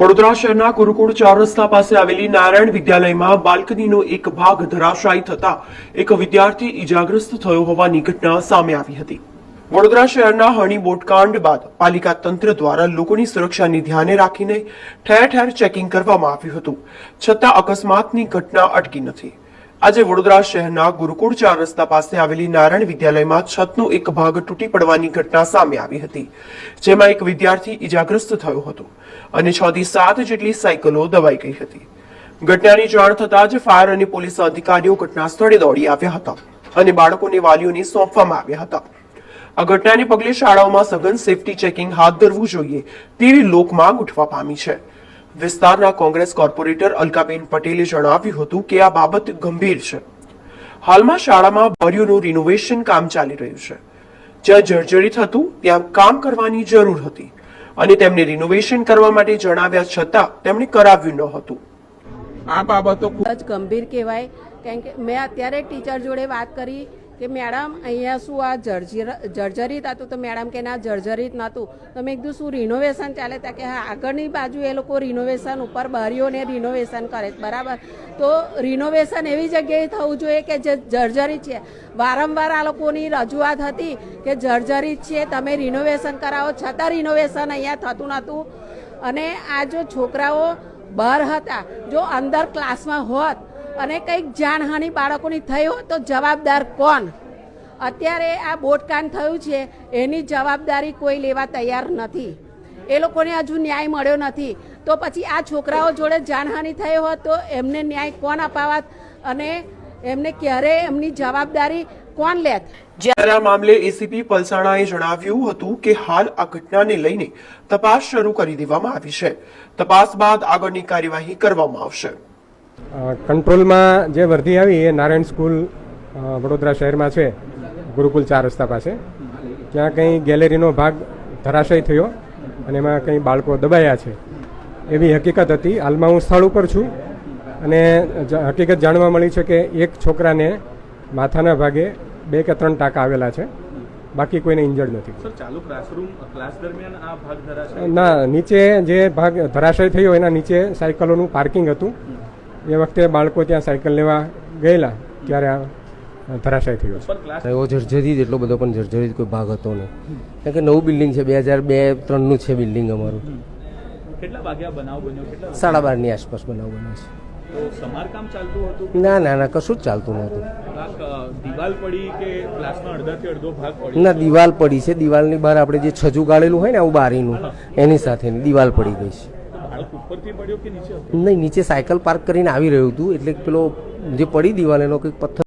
વડોદરા શહેરના ગુરુકુળ ચાર રસ્તા પાસે આવેલી નારાયણ વિદ્યાલયમાં બાલ્કનીનો એક ભાગ ધરાશાયી થતા એક વિદ્યાર્થી ઈજાગ્રસ્ત થયો હોવાની ઘટના સામે આવી હતી. વડોદરા શહેરના હણી બોટકાંડ બાદ પાલિકા તંત્ર દ્વારા લોકોની સુરક્ષાને ધ્યાને રાખીને ઠેર ઠેર ચેકિંગ કરવામાં આવ્યું હતું. છતાં અકસ્માતની ઘટના અટકી નથી. આજે વડોદરા શહેરના ગુરુકુળ ચાર રસ્તા પાસે આવેલી નારાયણ વિદ્યાલયમાં છતનો એક ભાગ તૂટી પડવાની ઘટના સામે આવી હતી, જેમાં એક વિદ્યાર્થી ઈજાગ્રસ્ત થયો હતો અને છ થી સાત જેટલી સાયકલો દબાઈ ગઈ હતી. ઘટનાની જાણ થતાં જ ફાયર અને પોલીસ અધિકારીઓ ઘટના સ્થળે દોડી આવ્યા હતા અને બાળકોને વાલીઓને સોંપવામાં આવ્યા હતા. આ ઘટનાને પગલે શાળાઓમાં સઘન સેફટી ચેકિંગ હાથ ધરવું જોઈએ તેવી લોકમાંગ ઉઠવા પામી છે. વિસ્તારના કોંગ્રેસ કોર્પોરેટર અલકાબેન પટેલે જણાવ્યું હતું કે આ બાબત ગંભીર છે. હાલમાં શાળામાં ભર્યુંનું રિનોવેશન કામ ચાલી રહ્યું છે. જ્યાં જર્જરિત હતું ત્યાં કામ કરવાની જરૂર હતી અને તેમને રિનોવેશન કરવા માટે જણાવ્યા છતાં તેમણે કરાવ્યું ન હતું. આ બાબતો ખૂબ જ ગંભીર કહેવાય. કારણ કે મેં અત્યારે ટીચર જોડે વાત કરી કે મેડમ, અહીંયા શું આ જર્જર જર્જરિત હતું? તો મેડમ કે ના, જર્જરિત નહોતું. તો મેં કીધું, શું રિનોવેશન ચાલે? ત્યાં કે, હા, આગળની બાજુ એ લોકો રિનોવેશન ઉપર બારીઓને રિનોવેશન કરે. બરાબર? તો રિનોવેશન એવી જગ્યાએ થવું જોઈએ કે જે જર્જરિત છે. વારંવાર આ લોકોની રજૂઆત હતી કે જર્જરિત છે, તમે રિનોવેશન કરાવો. છતાં રિનોવેશન અહીંયા થતું નહોતું. અને આ જો છોકરાઓ બહાર હતા, જો અંદર ક્લાસમાં હોત અને કંઈક જાનહાનિ બાળકોની થઈ હોય તો જવાબદાર કોણ? અત્યારે આ બોટકાંડ થયું છે, એની જવાબદારી કોઈ લેવા તૈયાર નથી. એ લોકોને હજુ ન્યાય મળ્યો નથી. તો પછી આ છોકરાઓ જોડે જાનહાનિ થઈ હોત તો એમને ન્યાય કોણ અપાવત અને એમને ક્યારે એમની જવાબદારી કોણ લેત? જ્યારે આ મામલે એસીપી પલસાણાએ જણાવ્યું હતું કે હાલ આ ઘટનાને લઈને તપાસ શરૂ કરી દેવામાં આવી છે. તપાસ બાદ આગળની કાર્યવાહી કરવામાં આવશે. કંટ્રોલમાં જે વર્ધી આવી એ નારાયણ સ્કૂલ વડોદરા શહેરમાં છે ગુરુકુલ ચાર રસ્તા પાસે. ત્યાં કંઈ ગેલેરીનો ભાગ ધરાશય થયો અને એમાં કંઈ બાળકો દબાયા છે. એવી હકીકત હતી. હાલમાં હું સ્થળ ઉપર છું અને હકીકત જાણવા મળી છે કે એક છોકરાને માથાના ભાગે બે કે ત્રણ ટાંકા આવેલા છે. બાકી કોઈને ઇન્જર્ડ નથી. ના નીચે જે ભાગ ધરાશય થયો એના નીચે સાયકલોનું પાર્કિંગ હતું. એ વખતે બાળકો ત્યાં સાયકલ લેવા ગયેલા ત્યારે આ ધરાશય થયો એવો જર્જરિત એટલો બધો પણ જર્જરિત કોઈ ભાગ હતો નહીં. કારણ કે નવું બિલ્ડિંગ છે બે હજાર બે ત્રણનું છે બિલ્ડિંગ અમારું. કેટલા વાગ્યા બનાવ બન્યો? કેટલા સાડા બારની આસપાસ બનાવ બન્યો તો સમારકામ ચાલતું હતું છે ના ના ના કશું જ ચાલતું નહોતું. દિવાલ પડી કે ક્લાસનો અડધાથી અડધો ભાગ પડી? ના દિવાલ પડી છે. દિવાલની બહાર આપણે જે છજુ ગાળેલું હોય ને આવું બારીનું એની સાથેની દિવાલ પડી ગઈ છે. નહીં, નીચે સાયકલ પાર્ક કરીને આવી રહ્યું હતું. એટલે પેલો જે પડી દિવાલ એનો કંઈક પથ્થર